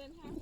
ดินทาง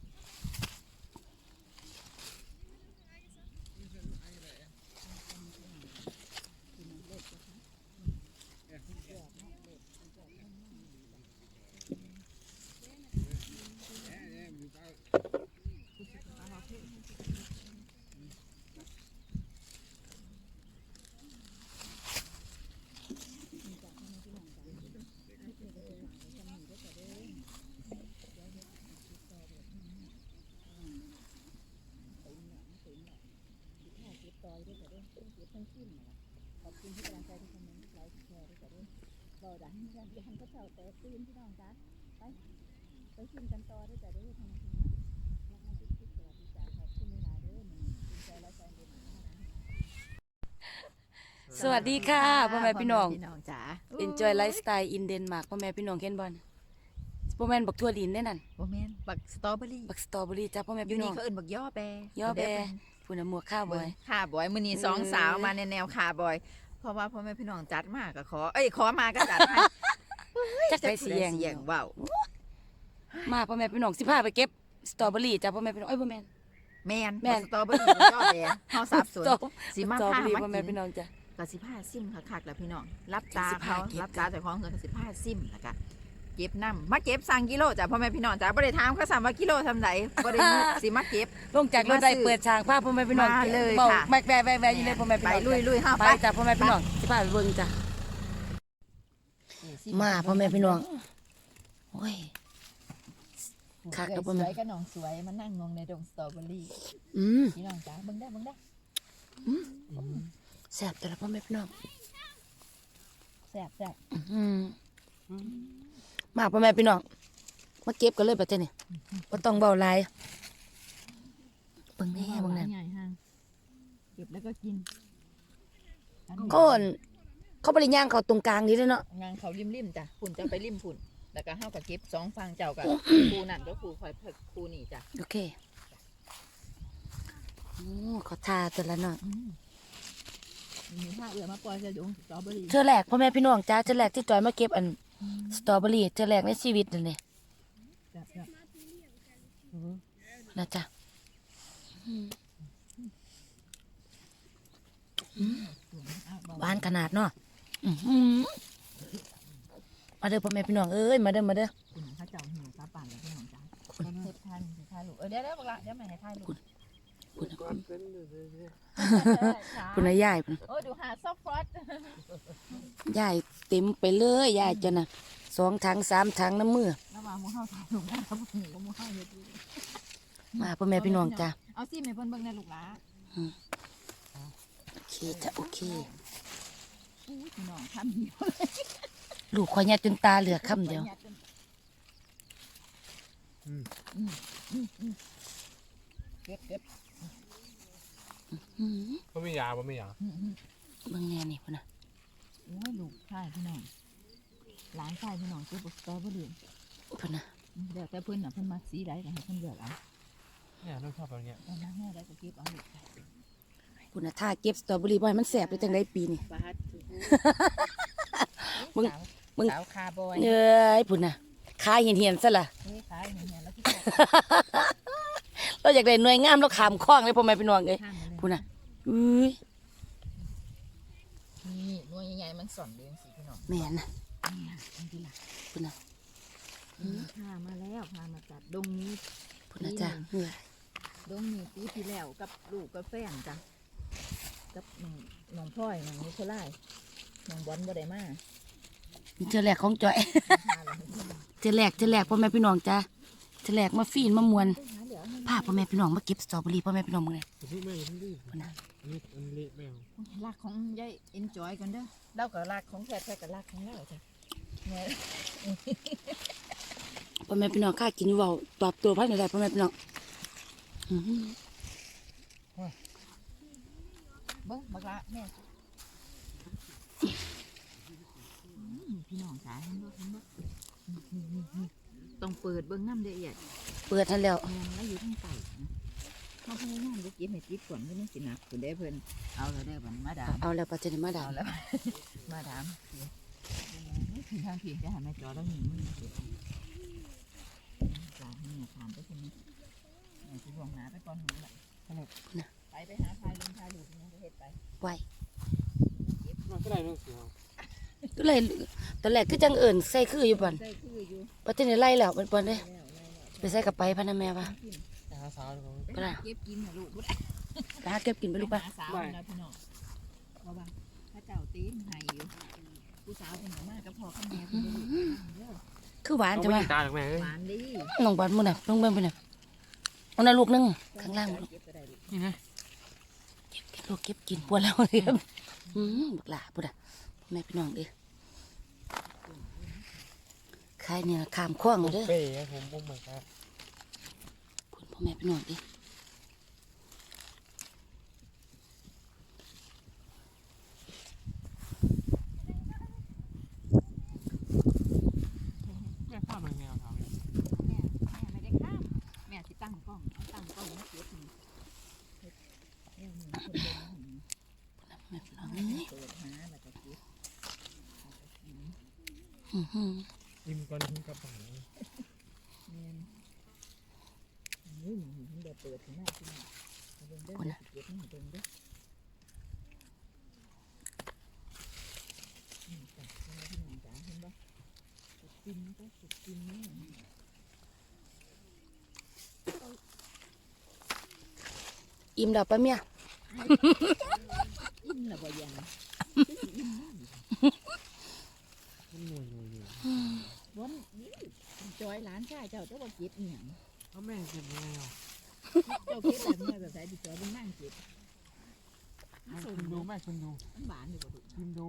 เดินทางสวัสดีค่ะพ่อแม่พี่น้อง พี่น้องจ๋า Enjoy Lifestyle in Denmark พ่อแม่พี่น้องเห็นบ่นพ่อแม่นบักทั่วดินได้นั่นโบแมนบักสตรอเบอรี่บักสตรอเบอรี่จ้าพ่อแม่อยู่พี่น้นี่องเขาเอิ้นบักย่อแบย่อแบผู้นำหมวกข้าวบอยค่ะบอยมื้อนี้เออสองสาวมาในแนวค่ะบอย เพราะว่าพ่อแม่พี่น้องจัดมากก็ขอ เอ้ยขอมาก็จัดให้จักไปเสียง เสียงว้าวมาพ่อแม่พี่น้องสิพาไปเก็บสตรอเบอรี่จ้าพ่อแม่พี่น้องเอ้ยบ่แม่น แมนแม่นบักสตรอเบอรี่บักย่อแบเฮาสับสนสตรอสิมาสตรอพาเบอรี่มาพ่อแม่กิพี่นน้องจ้ะ ก็สิพาซิมคักๆแล้วพี่น้องรับตาสิพาเขาเก็บ รับตาเจ้าของเงินก็สิพาซิมแล้วก็ เก็บน้ำมาเก็บสั่งกิโลจ้ะพ่อแม่พี่น้องจ้ะบ่ได้ถามเขาสั่งว่ากิโลทำไดบ่ได้นึกสิมาเก็บ ลงจากรถได้เปิดฉากพาพ่อแม่พี่น้องมาเลยเบาค่ะ แบกแบกแบกแบกอยู่เลยพ่อแม่พี่ไปน้องลุยลุยๆเฮาไปจ้าพ่อแม่พี่น้องสิพาไปเบิ่งจ้ะมาพ่อแม่พี่น้องโอ้ย คักกับบ่สแม่ วยกับน้องสวยมานั่งงงในดงสตรอเบอรี่อืมพี่น้องจ๋าเบิ่งได้เบิ่งได้แซ่บแต่ละพ่อแม่พี่น้องแซ่บแซ่บอืม มาพ่อแม่พี่น้องมาเก็บกันเลยปัจจัยนี่บ่ต้องเบาหลายเบิ่งแน่เบิ่งนั่นใหญ่ฮะเก็บแล้วก็กินเขาอั่นเขาบริย่างเขาตรงกลางนี้เลยเนาะงานเขาริมริมๆจ้ะฝุ่นจะไปริมฝุ่นแล้วก็เฮากับเก็บสองฟังเจ้ากับครูนั่นก็ครูคอยเพิกครูนี่จ้ะโอเคโอ้เขาทาแต่ละเนาะมีผ้าเอือมาปล่อยใส่ดงสตรอเบอรี่เจอแรกพ่อแม่พี่น้องจ้าเจอแรกที่จอยมาเก็บอัน สตรอเบอรี่เจอแรกในชีวิตนั่นนี่จ้ะจ้ะนะจ๊ะหวานขนาดเนาะอื้อหือมาเด้อพ่อแม่พี่น้องเอ้ยมาเด้อมาเด้อ คุณข้าเจ้าหิวตาปั่นแล้วพี่น้องจ้ะเฮ็ดทานสิทานลูกเออเดี๋ยวเดี๋ยวบอกละเดี๋ยวแม่ให้ทานลูก คุณจ้ะคุณนายยายพุ่นโอ้ดูหาซอฟต์ฟรอสยายเต็มไปเลยยายจ้ะนะสองถังสามถังน้ำมือแล้วมาหมูเฮาถ่ายลูกนะครับหมูหมูเฮาเฮ็ดอยู่มาพ่อแม่พี่น้องจ้ะเอาซิให้เพิ่นเบิ่งในลูกหลาโอเคจ้ะโอเคอู้พี่น้องทำเดียวลูกขอยยาจนตาเหลือกคำเดียวเก็บเก็บอื มมันไม่ยามันไม่ยาเบิ่งแน่นี่พุ่นนะโอ้ยลูกชายพี่น้องหลานชายพี่น้องเก็บบักสตรอเบอรี่พุ่นนะเดี๋ยวแต่เพิ่นน่ะเพิ่นมักสีใดก็ให้เพิ่นเลือกเอาเนี่ยต้องชอบแบบเนี้ยเอาน้ำแม่ได้ก็เก็บเอาลูกพุ่นนะถ้าเก็บสตรอเบอรี่บ่ให้มันแสบได้จังไดปีนี่บาดมึงมึงสาวคาร์บอยเอ้ยพุ่นนะขาเหียนๆซะล่ะเฮ้ยขายเห็นๆแล้วที่เราอยากได้หน่วยงามเราขามคล้องเลยพ่อแม่พี่น้องเอ้ยข้างมาเลยพุ่นนะ อุ้ยนี่หน่วยใหญ่ๆมันสอนเรียงสิพี่น้องแม่นนะนี่อันที่ละพุ่นนะพามาแล้วพามาจัดดงนี้พุ่นนะจ้ะเอ้ยดงนี้ปีที่แล้วกับลูกกับแฟนจ้ะกับน้องน้องพลอยน้องนิโคลายน้องบอลบ่ได้มานี่เจอแรกของจอยพาเราไปที่บ้านเจอแรกเจอแรกพ่อแม่พี่น้องจ้ะเจอแรกมาฟีนมามวนไปหาเดี๋ยวให้พาพ่อแม่พี่น้องมาเก็บสตรอเบอรี่พ่อแม่พี่น้องมึงเลยพี่ไม่ยังรีบพุ่นนะอันนี้อันนี้เละไม่เอารักของยายเอ็นจอยกันเด้อเราก็รักของแท้แท้กับรักของเราจ้ะเนี่ยพ่อแม่พี่น้องข้ากินเว้าตอบตัวพันได้พ่อแม่พี่น้องอื้อหือเบิ้งบักละแม่อืมพี่น้องจ๋าเห็นบ่เห็นบ่นี่นี่นี่ต้องเปิดเบิ้งน้ำละเอียด เปิดทันแล้วแม่นแล้วอยู่ทั้งไก่นะ เขาพยายามจะกินให้ติดก่อนไม่ต้องสินักคุณได้เพิ่นเอาแล้วเด้อบันมาดามเอาแล้วปัจจัยมาดามแล้วมาดามผีทางผีจะหาแม่จอแล้วหนีมึงเก็บจ้าเนี่ถามไปคนนี้คุณหวงหาไปก่อนหนูน่ะน่ะไปไปหาพายลงพายหลูกนี่เฮ็ดไปไหวมันก็ได้เรื่องเสียวก็เลยตอนแรกคือจังเอิญใส่คืออยู่บ่อนปัจจุบันไล่แล้วมันบ่อนเด้แล้วแล้วแล้วไปใส่กับไปพะนแม่ว่าแต่หา สาวดีกว่าไปหาเก็บกินน่ะลูกบ่ไปหาเก็บกินไปลูกไปป่ะหาสาวแล้วพี่น้องเพราะว่าพระเจ้าตีนให้อยู่ผู้สาวเพิ่นก็มากับพ่อกับแม่เพิ่นได้ลูกเด้อคือหวานเอาจังไม่ว่าตาหรอกแม่เอ้ยหวานดีน้องบอลมื้อน่ะลงเบิ่งพุ่นน่ะเอาน่ะลูกหนึงข้างล่างเก็บก็ได้ลูกนี่นะเก็บกินลูกเก็บกินปวดแล้วเด้ออืมบักหลาพุ่นน่ะแม่พี่น้องเด้อขายเนี่ยข้ามคว้างเลยเด้อเป้ครับผมผมเหมือนกัน พ่อแม่พี่น้องเด้อ แม่ข้ามมันแนวทางเนี่ย แม่แม่ไม่ได้ข้ามแม่สิตั้งกล้องเอาตั้งกล้องมาเก็บนี่เฮ็ดแนวนี้คนเดินมาหนิ แม่พี่น้อง เอา เอ้ย เปิดหาแล้วก็เก็บ อื้อหือ อิ่มก่อนถึงกระป๋อง แม่นนี่มัน เดี๋ยวเปิดถึงหน้าที่นี่เอาเบิ่งเด้อเดี๋ยวสิเก็บนี่เบิ่งเด้อนี่จ้ะเอาไว้ที่หนังจ๋าเห็นบ่สุดกินก็สุดกินนี่อิ่มดอกปะเมียอิ่มแล้วบ่ยังมันหน่วยหน่วยหน่วยวันนี้จอยหลานชายเจ้าเจ้าบ่เก็บอีหยังเอาแม่เก็บยังไงอะ เจ้าเก็บแบบนี้แบบไหนดิจอยเป็นนั่งเก็บชิมดูแม่ชิมดูมันหวานอยู่บ่ลูกชิมดู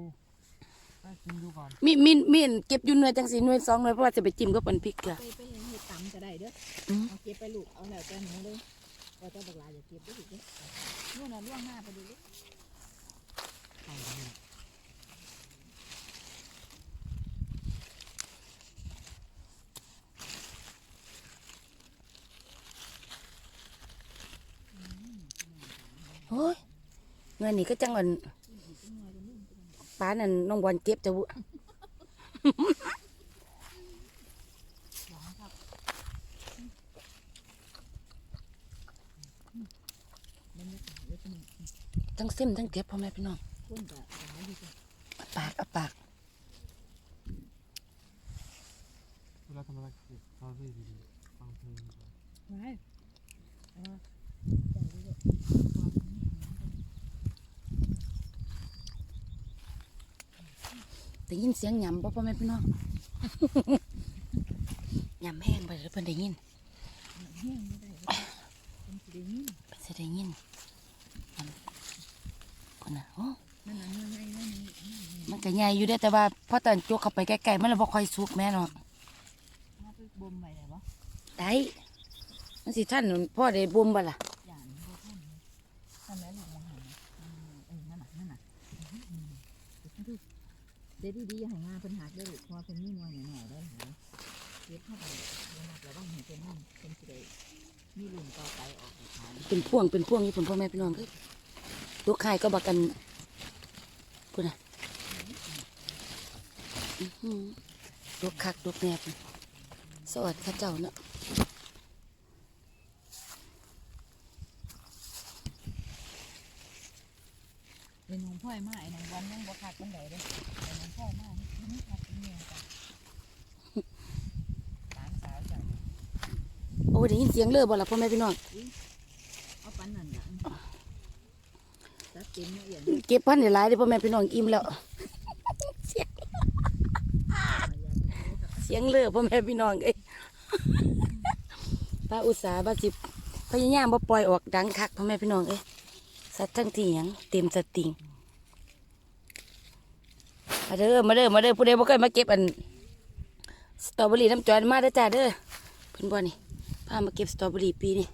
แม่ชิมดูก่อนมีมีมีอันเก็บอยู่หน่วยจังสีหน่วยสองหน่วยเพราะว่าจะไปจิ้มกับปันพริกเกลือไปไปเฮ็ดตำก็ได้เด้ออืมเอาเก็บไปลูกเอาแล้วแต่หนูเลยว่าเจ้าบักหลาอย่าเก็บเด้อลูกเด้อนู่นน่ะล่วงหน้าไปดูดิเอาไปเนี่ย โอ้ยเงินนี่ก็จังอันป้านั่นน้องบอลเก็บจะบุทั้งเส้นทั้งเก็บพ่อแม่พี่น้องอาปากเอาปากเวลาทำอะไรเก็บเราได้ดีฟังเพลงไว้เอามาจ่ายดูด้วยความนี่ได้ยินเสียงหยำบ่พ่อแม่พี่น้องหยำแห้งไปแล้วเพิ่นได้ยินมันแห้งไม่ได้เว้ยมันสิได้ยินเพิ่นสิได้ยินมันคนน่ะโอ้มันอันนี้ไงนั่นนี่นั่นนี่มันก็ใหญ่อยู่เด้อแต่ว่าพอตอนจกเข้าไปใกล้ๆมันเลยบ่ค่อยสุกแม่เนาะเอาไปบ่มไว้ได้บ่ได้มันสิท่านพ่อได้บ่มบ่ล่ะ อย่างนี้บ่ทันนั่นแหละลูกมองหาอืมเออนั่นน่ะนั่นน่ะอืมดู เด็ดดีๆอย่าให้งาเพิ่นหักเด้อลูกเพราะว่าเพิ่นมีหน่วยหน่อยๆได้หาเก็บเข้าไประมัดระวังให้เพิ่นนั่นเพิ่นสิได้มีรุ่นต่อไปออกขายเป็นพ่วงเป็นพ่วงอยู่พุ่นพ่อแม่พี่น้องเอ้ยตัวขายก็บักกันพุ่นน่ะตัวคักตัวแนบสวัสดีค่ะเจ้าเนาะ เป็นน้องพ่อย มาไอ้น้องวันยังบ่คักปานใดเด้อไอ้น้องพ่อมานี่มันคักเป็นเมียจ้ะหลานสาวจ้ะโอ้ได้ยินเสียงเลือบ่ล่ะพ่อแม่พี่น้องเอาปันนั่นล่ะตัดเต็มเนื้อเอียนเก็บพันได้หลายเด้อพ่อแม่พี่น้องอิ่มแล้ว เสียงเสียงเลือพ่อแม่พี่น้องเอ้ยป้าอุตสาห์บ่สิพยายามบ่ปล่อยออกดังคักพ่อแม่พี่น้องเอ้ยสัตว์ทั้งที่หยังเต็มสติง มาเด้อมาเด้อมาเด้อผู้ใดบ่เคยมาเก็บอันสตรอเบอรี่น้ำจอยมาเด้อจ้าเด้อเพิ่นบ่นี่พามาเก็บสตรอเบอรี่ปีนี้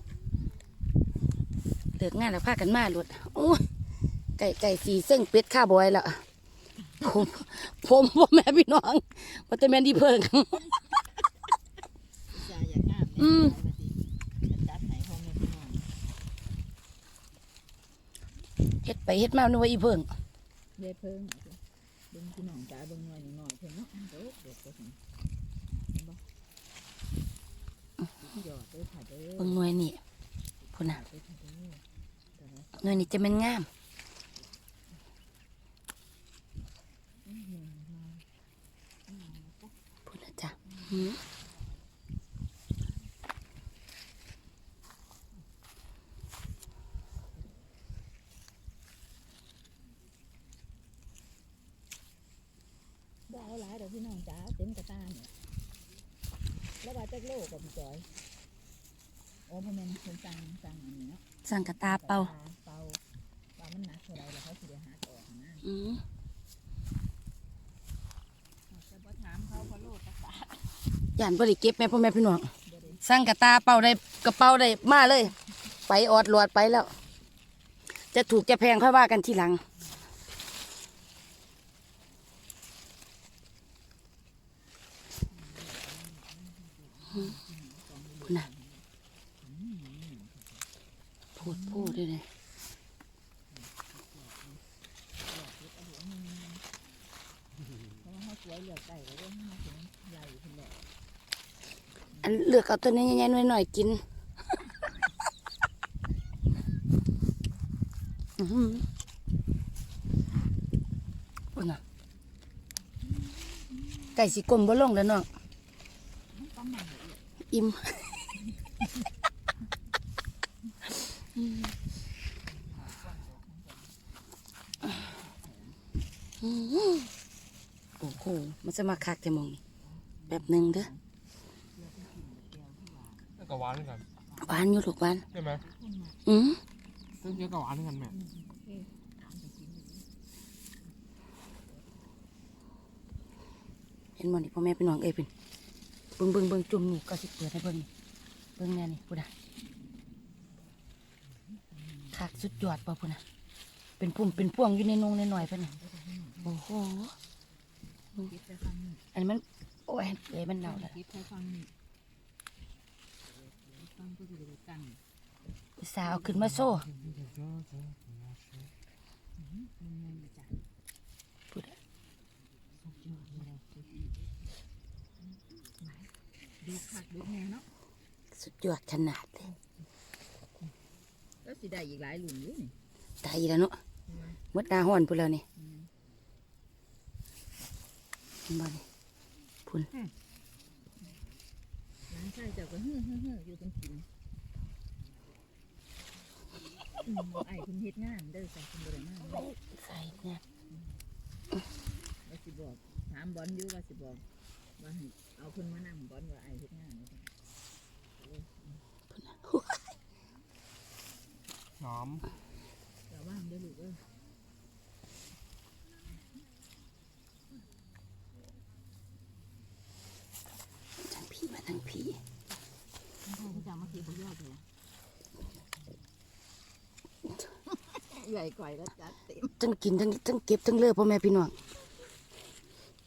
เลิกงานแล้วพากันมาโลดโอ้ยไก่ไก่สีเส้งเป็ดข้าบอยและผมผมพ่อแม่พี่น้องว่าแต่แม่นดีเพิ่งจ่าอยากงามอืมจะจัดให้พ่อแม่พี่น้องเฮ็ดไปเฮ็ดมานึกว่าอีเพิ่งเด้เพิ่งเบงพี่นองจ๋าเบงหน่อยหน่อยเพิ่นเนาะเดี๋ยวเดี๋ยวจะเเนบ่หยอดเด้องหน่วยนี่พุ่น่ะหน่วยนี่จะเป็นงาม เต็มกระตาเนี่ยแล้วว่าจักโลกับพี่จอยโอ้พ่อแม่นคนสั่งสั่งอันนี้เนาะสั่งกระตาเป่าเป่าว่ามันหนักเท่าไรแล้วเขาสิได้หาออกนะอืมแต่พอถามเขาพอโลดกระตาย่านบริเก็บแม่พ่อแม่พี่น้องบ่ได้สั่งกระตาเป่าได้กระเป๋าได้มาเลย ไปออดหลอดไปแล้ว จะถูกจะแพงค่อยว่ากันทีหลัง นะพูดพูดด้วยเลยเพราะว่าเขาสวยอันเลือกเอาตัวนี้ใหญ่ๆหน่อยๆกินอื้อหือพูดนะไก่สีกลมบ่ลงแล้วน้องต้มมันละ อียดอิ่มโอ้โหมันจะมาคักแต่มองนี่แบบหนึ่งเด้อแล้วก็หวานเหมือนกันหวานอยู่ลูกหวานใช่ไหมอืมซึ่งเยอะก็หวานเหมือนกันแม่เห็นมันนี่พ่อแม่พี่น้องเอ้ยเป็น เบิ่งเบิ่งเบิ่งจุ่มนี่ก็สิเปิดให้เบิ่งเบิ่งแน่นี่พูดนะคักสุดยอดป่ะพูดนะเป็นพุ่มเป็นพ่วงอยู่ในนงในหน่อยเพิ่นน่ะโอ้โหเก็บไปฟังนี่อันนี้มันโอ้ยเอ้ยมันเน่าแล้วเก็บไปฟังนี่ฟังก็จะได้กันอุตส่าห์เอาขึ้นมาโซ่ มันเงินเลยจ้ะ พูดอะ สุดยอดเลย ดูคักดูแน่เนาะสุดยอดขนาดเลยแล้วสิได้อีกหลายหลุมอยู่นี่ตายแล้วเนาะมดหน้าห้อนพูดแล้วนี่เห็นบ่นี่พุ่นร้านชายเจ้าก็เฮ้อเฮ้อเฮ้ออยู่กันกินอืมไอ้คุณเฮ็ดงานเด้อจ้ะคุณบริงานเด้อใส่เนี่ยว่าสิบอกถามบอลอยู่ว่าสิบอกว่าให้ เอาเพิ่นมานั่งบอลว่าไอ้เฮ็ดงานว่าซั่นหอมแต่าว่างเด้อลูกเอ้ยทั้งผีมาทั้งผีถ้าเขาจะเอามาเก็บบ่ยอดเลยใหญ่ก่อยแล้วจัดเต็มทั้งกินทั้งทั้งเก็บทั้งเลือพ่อแม่พี่น้อง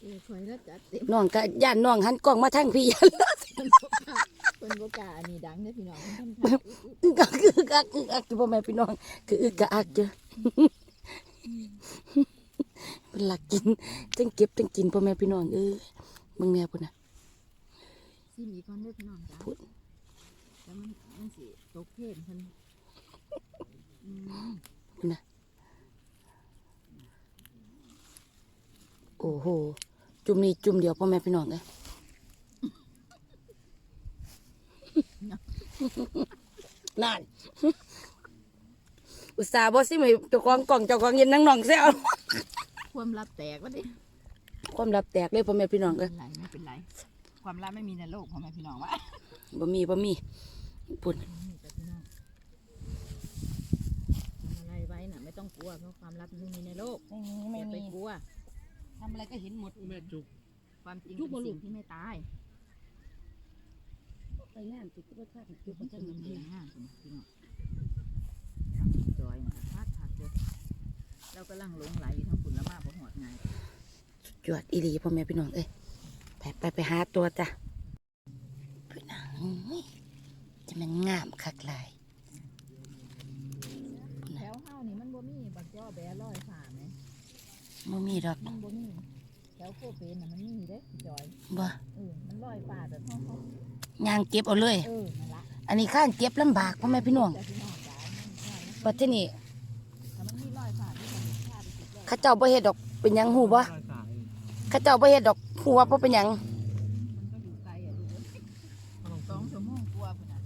น่อยแล้วจัดเต็มน้องก็ย่านน้องหันกล้องมาทางพี่เพิ่นบ่กล้าเพิ่นบ่กล้าอันนี้ดังเด้อพี่น้องเพิ่น่องกอึ๊กอึกอักอึกอักอึกอักอยู่พ่อแม่พี่น้องคืออึกกะอักเจอเป็นหลักกินทั้งเก็บทั้งกินพ่อแม่พี่น้องเออมึงแน่พุ่นน่ะซิมีก่อนเด้อพี่น้องจ้าพูดแล้วมันมันสิตกเพลนเพิ่นพุ่นน่ะโอ้โห จุ่มนี้จุ่มเดียวพ่อแม่พี่น้องเอ้ยนั่นอุตส่าห์บ่สิให้เจ้าของกล่องเจ้าของเย็นนั่งน้องแซวความลับแตกว่าดิความลับแตกเลยพ่อแม่พี่น้องไม่เอ้เป็ยนไรไม่เป็นไร ความลับไม่มีในโลกของแม่พี่น้องวะบ่มีบ่มีพุ่นนี่แต่พี่น้องทำอะไรไว้น่ะ ไม่ต้องกลัวเพราะความลับไม่มีในโลกไม่มีอไม่ย่าไปมีกลัว ทำอะไรก็เห็นหมด แม่จุก ความจริงทุเป็กนบริสิ่งที่ไม่ตายไปงานติดก็ท่าติดคือก็มันจะจะมีมีเพีเพียยงงห้าคนพี่น้องจอยมันก็พาดผักเลยเรากำลังหลงไหลอยู่ทั้งฝุ่นละมากพอหอดไงายจวดอีหลีพ่อแม่พี่น้องเอ้ยไปไปไปหาตัวจ้ะพี่นางอุ้ยจะมันงามคักหลาย แถวเฮานี่มันบ่มีบักจ้อแบลอยฝ่าไหม บ่มีดอกมันบ่มีแถวโคเป็นน่ะมันมีเด้จอยบ่เออมันลอยฝ่าแบบเฮาเฮาย่างเก็บเอาเลย เออนั่นละอันนี้ข้างเก็บลำบากพ่อแม่พี่น้องแต่พี่น้องจ๋ามันใช่นะปัจจุบัดนี้เข้าเจ้าบ่เฮ็ดดอกเป็นหยังหูบ่รายสายเข้าเจ้าบ่เฮ็ดดอกหูว่าบ่เป็นหยังมันก็อยู่ไกลอะลูกเอ้ยขนมสองชั่วโมงกว่าพุ่นน่ะ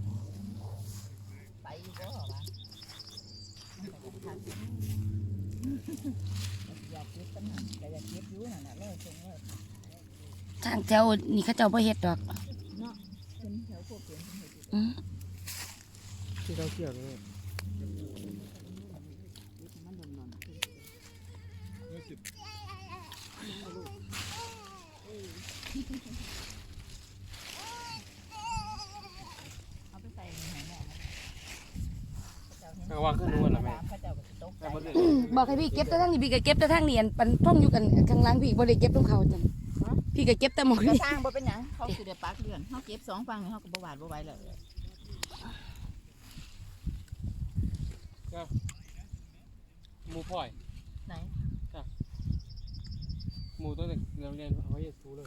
ไปอยู่บ่วะมันก็จะทันอยากเก็บกันนั่นก็อยากเก็บอยู่นั่นน่ะร้อยเชิงร้อย ทางแถวนี่เข้าเจ้าบ่เฮ็ดดอกเนาะเป็นแถวพวกเปลี่ยนเป็นเฮ็ดอยู่อืมที่เราเกี่ยวเลยมันหล่นๆขึ้นเอาไปใส่ในไหนแม่นะเขาเจ้าเห็นแต่ว่าขึ้นนู่นแล้วแม่ บอกให้พี่เก็บแต่ทางนี้พี่ก็เก็บแต่ทางนี้อันปันท่องอยู่กันข้างหล่างพี่บ่ได้เก็บตรงเขาจังพี่ก็เก็บแต่หมองกระนี้สร้างบ่เป็นหยังเขาสิได้ปักเดือนเขาเก็บสองฟังนี่เขาก็บ่หวาดบ่ไหวแล้วหมูพ่อยไหนหมูตั้งแต่เราเรียนเอาไว้ทูเลย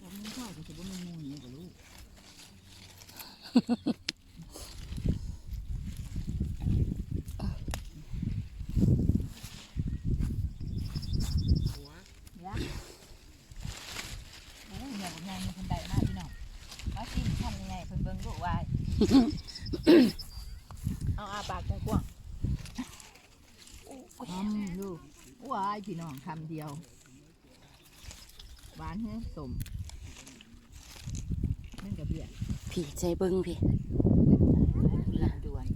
ผมไม่ชอบก็สิบ่มีมูลนี่ก็รู้หัว ยักษ์โอ้ยเนี่ยผมยังมีคนใดมากพี่น้องมาซิมทำยังไงเพิ่นเบิ่งลูกวาย เอาอาปากกว้างๆทำลูกวายพี่น้อง คำเดียว หวานเฮ้ยสมนั่นกับเบียร์พี่ใจเบิ่งพี่ด่วน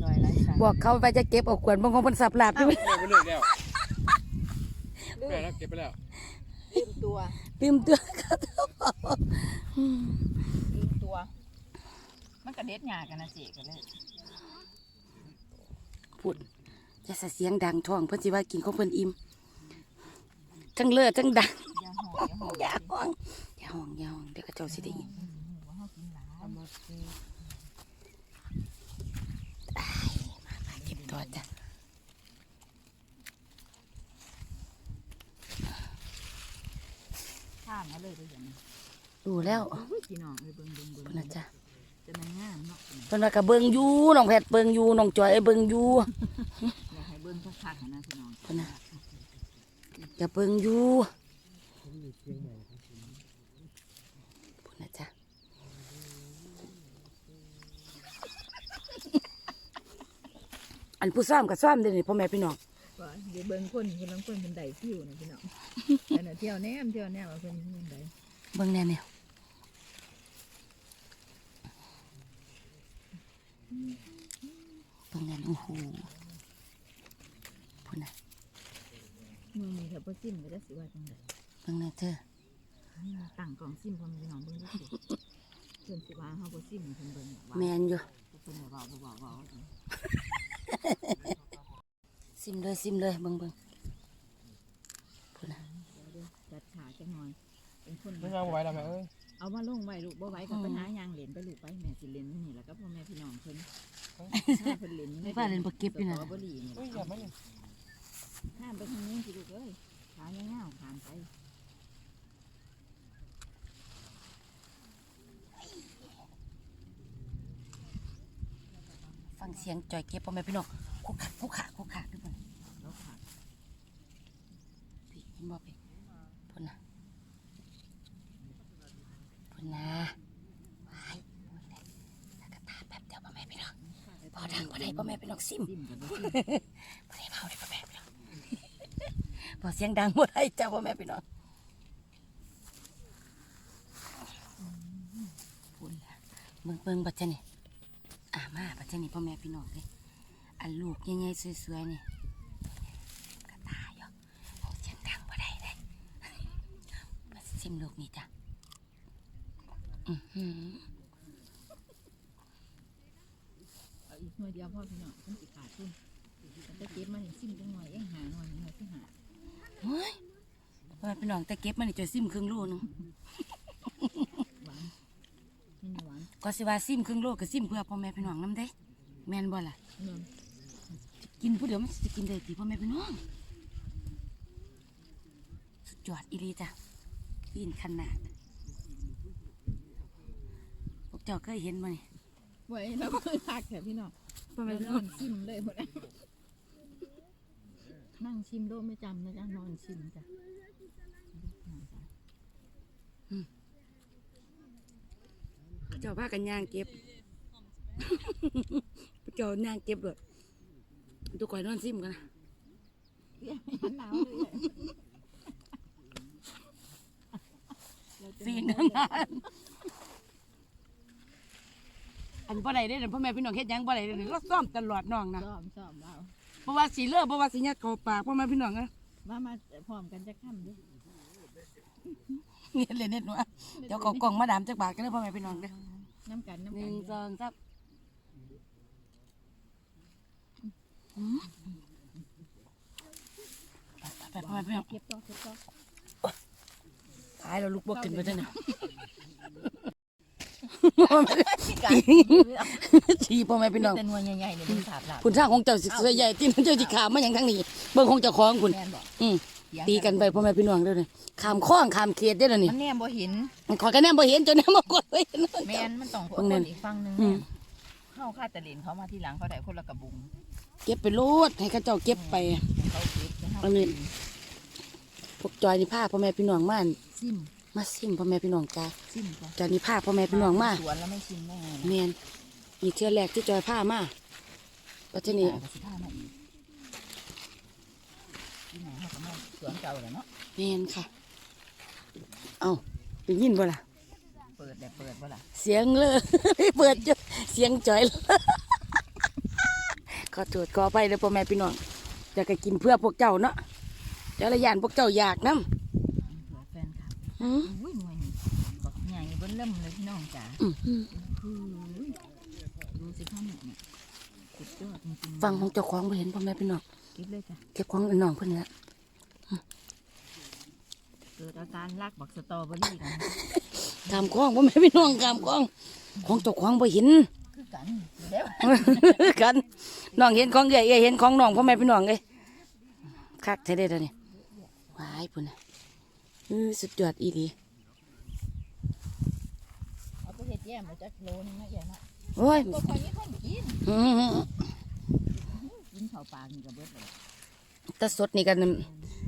จอยไรสันบอกเขาไปจะเก็บเอาขวดบางของเพิ่นสับหลาบอยู่เลิกไปเลยแล้วแม่แล้วเก็บไปแล้วลืมตัวลืมตัวลืมตัว มันกระเด็ดหยากันนะเจกันเลยพูดจะใส่เสียงดังท้องเพิ่นสิว่ากินของเพิ่นอิ่ม ทั้งเลือดทั้งดังอย่าหออย่าหออย่าห้องอย่าห้องอย่าห้องเดี๋ยวเขาเจ้าสิได้ยินว่าเฮากินหลายเอามาซื้อเก็บตัวจ้ะข้ามมาเลยด้วยอย่างนี้ดูแล้วโอ้ยพี่น้องเลยเบิ่งเบิ่งเบิ่งพุ่นน่ะจ้ะจะมันงามเนาะเพิ่นว่าก็เบิ่งอยู่น้องแพทย์เบิ่งอยู่น้องจอยเอ้ยเบิ่งอยู่อยากให้เบิ่งคักๆนะพี่น้องพุ่นน่ะ ก็เบิ่งอยู่พุ่นน่ะจ้ะอันผู้ซ้อมก็ซ้อมเด้อนี่พ่อแม่พี่น้องว่าเดี๋ยวเบิ่งคนคนลังคนเป็นไดคิวนะพี่น้องแต่น่ะเที่ยวแนมเที่ยวแนมว่าเพิ่นเป็นไดเบิ่งแน่แนวเบิ่งแน่โอ้โหพุ่นน่ะ มือมีถ้าบ่ซิมก็จะสิว่าจังไดเบิ่งแน่เธอตั้งกล่องซิมพ่อแม่พี่น้องเบิ่งดูสิเพิ่นสิว่าเฮาบ่ซิมเพิ่นเบิ่งว่าแมนอยู่เพิ่นว่าบ่ว่าว่าซิมเลยซิมเลยเบิ่งเบิ่งพุ่นน่ะจัดขาจังหน่อยเป็นคนไม่ยังไหวแล้วแม่เอ้ยเอามาลงไว้ลูกบ่ไหว้ก็ไปหายางเหรียญไปลูกไปแม่สิเหรียญนี่แหละก็พ่อแม่พี่น้องเพิ่นถ้าเพิ่นเหรียญไม่ว่าเล่นบ่เก็บอยู่นั่นสตรน่ะอเบอรี่นี่เอ้ยอย่ามาเลยข้ามไปทางนี้สิลูกเอ้ยขายง่ายๆผ่านไปฟังเสียงจอยเก็บพ่อแม่พี่น้องคุกคักคุกคักคุกคักด้วยพุ่นแล้วค่ะพี่เห็นบ่พี่พุ่นน่ะพุ่นน่ะว้ายพุ่นน่ะแล้วก็ตาแป๊บเดียวพ่อแม่พี่น้องพอดังบ่ได้พ่อแม่พี่น้องซิม สียงดังบ่ได้จ้าพ่อแม่พี่น้องพุ่นละเบิ่งเบิ่งบัดเจานี่อ่ามาบัดเจานี่พ่อแม่พี่น้องเด้อันลูกใหญ่ๆสวยๆนี่กระตายอยู่โอ้เสียงดังบ่ได้เลยมาซิมลูกนี่จ้ะอือหืออีกหน่วยเดียวพ่อพี่น้องเพิ่นสิขาดทุนแต่เก็บมานี่ซิมจังหน่อยเองหาหน่อยหน่อยสิหา เฮ้ยพ่อแม่พี่น้องแต่เก็บมันนี่จะซิมครึ่งโลนึงหวานนี่หวานก็สิว่าซิมครึ่งโลก็ซิมเพื่อพ่อแม่พี่น้องนํเด้ แม่นบ่ล่ะ เนาะกินผู้เดียวมันสิกินได้ติพ่อแม่พี่น้อง สุดยอดอีหลีจ้ะกินขนาด พวกเจ้าเคยเห็นบ่นี่ ไว้แล้วก็คักแท้พี่น้องพ่อแม่พี่นน้อองนชิมเลยหมดแล้ว นั่งชิมโดยไม่จำนะจ๊ะนอนชิมจ้ะเจ้าพากันย่างเก็บเจ้าย่างเก็บเลยทุกคนนอนซิมกันนะมันหนาวเลยฟีนทั้งนั้นอันบ่ได้เด้อพ่อแม่พี่น้องเฮ็ดหยังบ่ได้เด้อเราซ้อมตลอดน้องนะซ้อมซ้อมเรา เพราะว่าสิเลิกเพราะว่าสิยัดเข้าปากพ่อแม่พี่น้องนะว่ามาพร้อมกันจะค่ำดิเนี่ยเล่นเน็ตหนูอะเดี๋ยวเขากล่องมาดามจักบาทกันเด้อพ่อแม่พี่น้องเด้อน้ำกันน้ำหกันึ่นงสองสามไปๆพ่อแม่พี่น้องเก็บต่อเก็บต่อตายแล้วลูกบ่ขึ้นไปเด้อเนี่ ยชีพ่อแม่พี่น้องเป็นวัวใหญ่ๆเนี่ยมันขาดหลับคุณทางของเจ้าสิเสื้อใหญ่ที่เจ้าสิขามมาอย่างทั้งนี้เบิ่งของเจ้าของคุณแม่นบอกอืมตีกันไปพ่อแม่พี่น้องเด้อนี่ขามข้องขามเขตเด้อเดี๋ยวนี่มันแนมบ่เห็นมันขอยกันแน่บ่เห็นจนแน่บ่กดเลยแม่นมันต้องคเบิ่งนั่นนอีกฝั่งหนึงอืมเข้าคาตะลินเขามาที่หลังเขาได้คนละกระบุงเก็บไปโลดให้เขาเจ้าเก็บไป เขาเก็บจะอันนี้ พวกจอยนี่พาพ่อแม่พี่น้องมาซิม มาซิมพ่อแม่พี่น้องจ้าซิมก่อนจอยนี่พาพ่อแม่พี่น้องมาสวนแล้วไม่ชิมได้ไงนะแม่นอีกเทื่อแรกที่จอยพามาก็จะนี่ตายกับสิท่ามาอีกที่ไหนเขาก็มาสวนเก่าแล้วเนาะแม่นค่ะ เอ้าได้ยินบ่ล่ะเปิดแต่เปิดบ่ล่ะเสียงเลยเปิดจ้ะเสียงจ่อยเลยขอโทษขอไปเลยพ่อแม่พี่น้องอยากจะกินเพื่อพวกเจ้าเนาะเจ้าละยานพวกเจ้าอยากน้เผื่อแฟนคลับำ อืมอุ้ยหน่วยนี่บักใหญ่เบิ้ลเริ่มเลยพี่น้องจ๋าอืมอืมอุ้ยดูสิข้าวหนึ่งเนี่ยสุดยอดจริงๆฟังของเจ้าของไปเห็นพ่อแม่พี่น้องเก็บเลยจ้ะเก็บของน้องเพื่อนนี่ละเกิดอาการรักบักสตรอเบอรี่กันกามของพ่อแม่พี่น้องกามของ ของเจ้าของไปเห็นคือกันเดี๋ยวกันน้องเห็นของเอ๋ยเอ๋ยเห็นของน้องพ่อแม่พี่น้องเลยคักเท่เด้อเนี่ว้ายพุ่นน่ะอื้อ สุดยอดอีดีเอาไปเห็ดแย่มมาจากโลนึงนะใหญ่นะโอ้ยก็คอยมีคนกินอื้อกินข้าวปลานี่กับเบิดเลยแตาสดนี่กัน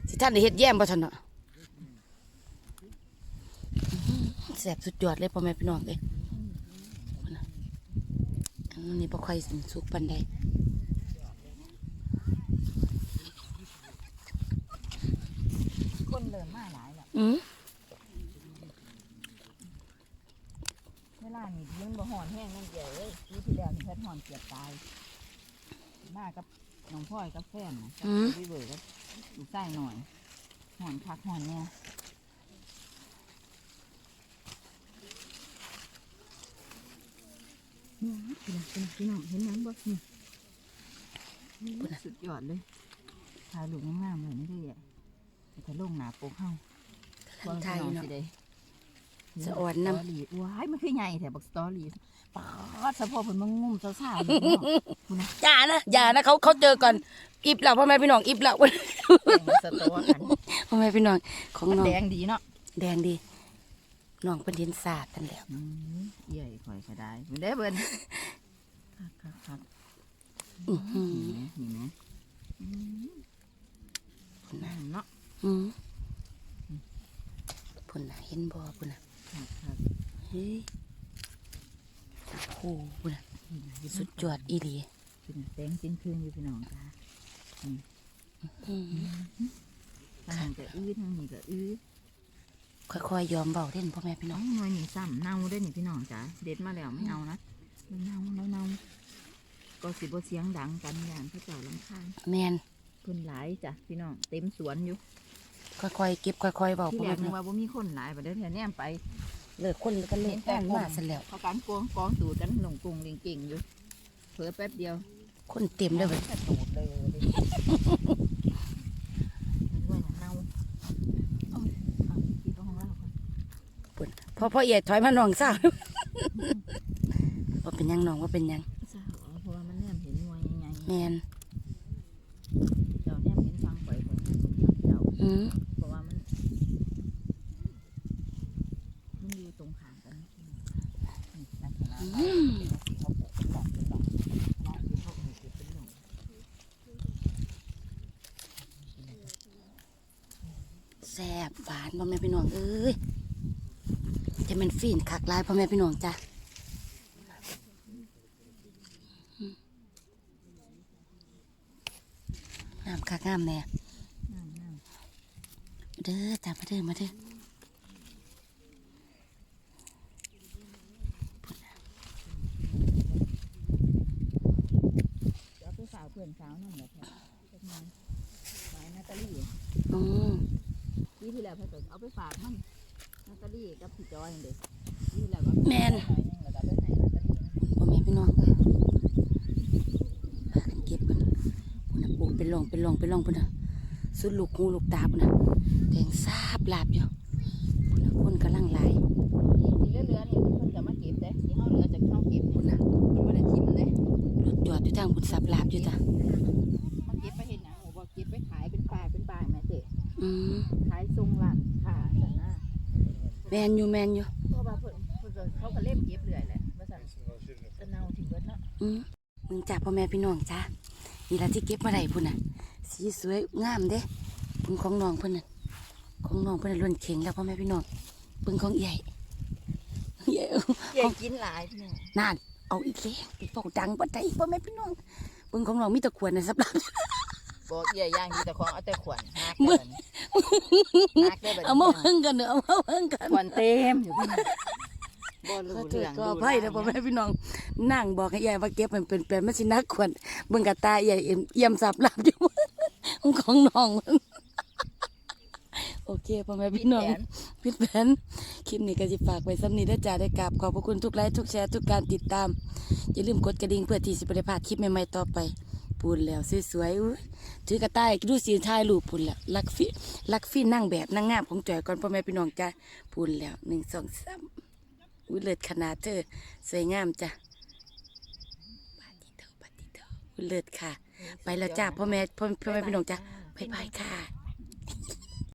สิท่านได้เฮ็ดแย้มบ่ทันเนาะแซ่บสุดยอดเลยพ่อแม่พี่น้องเลยพุ่นน่ะอันนี้บ่ค่อยสุกปานใดคนเริ่มมาหลายแล้ว อือเวลานี่มันบ่ห่อนแห้งนั่นเดียวเอ้ยปีที่แล้วนี่เพชรห่อนเกียบตายมากับน้องพ่อยกับแฟนนะพี่เบิร์ดกับลูกชายหน่อยห่อนคักห่อนเนี่ยนี่เป็นเป็นพี่น้องเห็นน้ำบ่นี่สุดยอดเลยถ่ายรูปงามๆเลยนี่เลยอะแต่ลงหนาปกเฮา ไทยเนาะสิได้สะอ่อนนำสตรี่ว้ายมันคือใหญ่แถบักสตอรี่ปาดสะโพกเพิ่นมางุ่มเช้าๆอย่านะอย่านะเขาเขาเจอก่อนอิบแล้วพ่อแม่พี่น้องอิบแล้วสตอกันพ่อแม่พี่น้องของน้องแดงดีเนาะแดงดีน้องเป็นเห็นศาสตร์นั่นแหล้วอืมใหญ่ข่อยก็ได้มันได้เบิ่นคักคักคักอื้อหือนี่นะอืมนั่นเนาะอืมพุ่ นน่ะเห็นบ่พุ่นน่ะคักคักเฮ้ยโอ้โหพุ่นน่ะสุดยอดอีหลีเป็นแดงจิ้นคืนอยู่พี่น้องจ้าอืมทางนี้ก็อื้อทางนี้ก็อื้อค่อยๆยอมเบาเด่นพ่อแม่พี่น้น้อองงหน่วยนี่ซ้ำเน่าได้นี่พี่น้องจ้าเด็ดมาแล้วไม่เอานะมันเน่าเน่าเน่าก็สิบ่เสียงดังกันอย่างพระเจ้าลำคาญแมนเพิ่นหลายจ้ะพี่น้องเต็มสวนอยู่ ค่อยๆเก็บค่อยๆเบาที่พ่อแรแม่กพี่นึน้กองว่าบ่มีคนหลายบัดเดี๋ยวแถวแนมไปเลิกคนกันเลยอ่านมาซะแล้ว เขาการกองกองตูดกันหลงกรุงลิงเก่งอยู่เผลอแป๊บเดียวคนเต็มเลยเว้ยแค่ตูดเลยเลยด้วยนะเน่าเอาเอาที่ตรงของเราก่อนพุ่นพอพ่อเอียดถอยมาน้องสาวว่าเป็นหยังน้องว่าเป็นหยังเศร้าเอาเพราะว่ามันแนมเห็นงวยใหญ่แมนๆเจ้าแนมเห็นฟังปล่อยปล่อยให้สมทำเจ้า อืม เพราะว่ามันมันอยู่ตรงข้ามกันนี่ลักษณะเขาปลูกหลอกเป็นหลอกหลอกอยู่เขา พ่อแม่พี่น้องเอ้ยจะเป็น ฟีนคักลายพ่อแม่พี่น้องจ้ะงามคักงามแน่เด้อจ้ามาเด้อมาเด้อเอาไปฝากเพื่อนสาวนั่นแหละแท้จักหน่อยฝากนาตาลีอืมปีที่แล้วเพิ่นก็เอาไปฝากมัน นาตาลีกับพี่จอยนั่นเด้ปีที่แล้วก็แม่นหน่อยหนึงแล้วก็ไปให้นาตาลีพ่อแม่พี่น้องเอ้ยพากันเก็บกันพุ่นน่ะปลูกเป็นหลองเป็นหลองเป็นหลองพุ่นน่ะสุดลูกหูลูกตาพุ่นน่ะแดงซาบลาบอยู่พุ่นน่ะคนกำลังหลายที่เหลือๆนี่เพิ่นก็มาเก็บเด้ที่เฮาเหลือจากเฮาเก็บพุ่นี่นน่ะเพิ่นบ่ได้ทิ่มเด้รถจอดอยู่ทางพุ่นสับลาบอยู่จ้ะมาเก็บไปเฮ็ดหยังโอ้บ่เก็บไปขายเป็นปลายเป็นปลายแม่เจ้อืม ขายทรงร้านค้าซั่นนะ แม นอยู่แมนอยู่เพราะว่าเพิ่นเพิ่นก็เขาก็เล่มเก็บเรื่อยแหละว่าซั่นจะเน่าทิ้งเบิดเนาะอืมมึงจ้าพ่อแม่พี่น้องจ้านี่ละที่เก็บมาได้พุ่นน่ะ สีสวยงามเด้เบิ่งของน้องเพิ่นน่ะของน้องเพิ่นน่ะล้วนเข่งแล้วพ่อแม่พี่น้องเบิ่งของใหญ่ใหญ่เอาเจ๊กินหลายพี่น้องนั่นเอาอีกแล้วอีกเป่าดังบ่ได้พ่อแม่พี่น้องเบิ่งของน้องมีแตะขวดน่ะสับหลับบอกเอี่ยย่างดีแต่ของเอาแต่ขวัญหักมึเด้ งอหักได้แบบเอามาเบิ่งกันเด้อเอามาเบิ่งกันขวัญเต็มอยู่พี่น้องบ่รู้ขอโทษเรื่องก็อภัยนะพ่อแม่พี่น้องนั่งบอกให้ยายว่าเก็บมันเป็นเป็นมันสินักขวดเบิ่งกะตาใหญ่เอี่ยมเอี่ยมสับหลับอยู่ของน้องมันโอเคพ่อแม่พี่พี่น้น้อองงพี่แฟนคลิปนี้ก็สิฝากไว้ซ้ำนี้ได้อจ้าได้กราบขอบพระคุณทุกไลค์ทุกแชร์ทุกการติดตาม อย่าลืมกดกระดิ่งเพื่อที่สิบได้พลาดคลิปใหม่ๆต่อไป ปูนแล้วสวยๆอุ้ยถือกระต่ายดูสีถ่ายรูปปูนแล้วลักฟิลักฟินั่งแบบนั่งงามของจอยก่อนพ่อแม่พี่น้องจ้ะปูนแล้วหนึ่งสองสามอุ้ยเลิศขนาดเธอสวยงามจ้ะปาติโตปาติโตอุ้ยเลิศค่ะ ไปแล้วจ้าพ่อแม่พ่อแม่พี่น้องจ้าบ๊ายบายค่ะ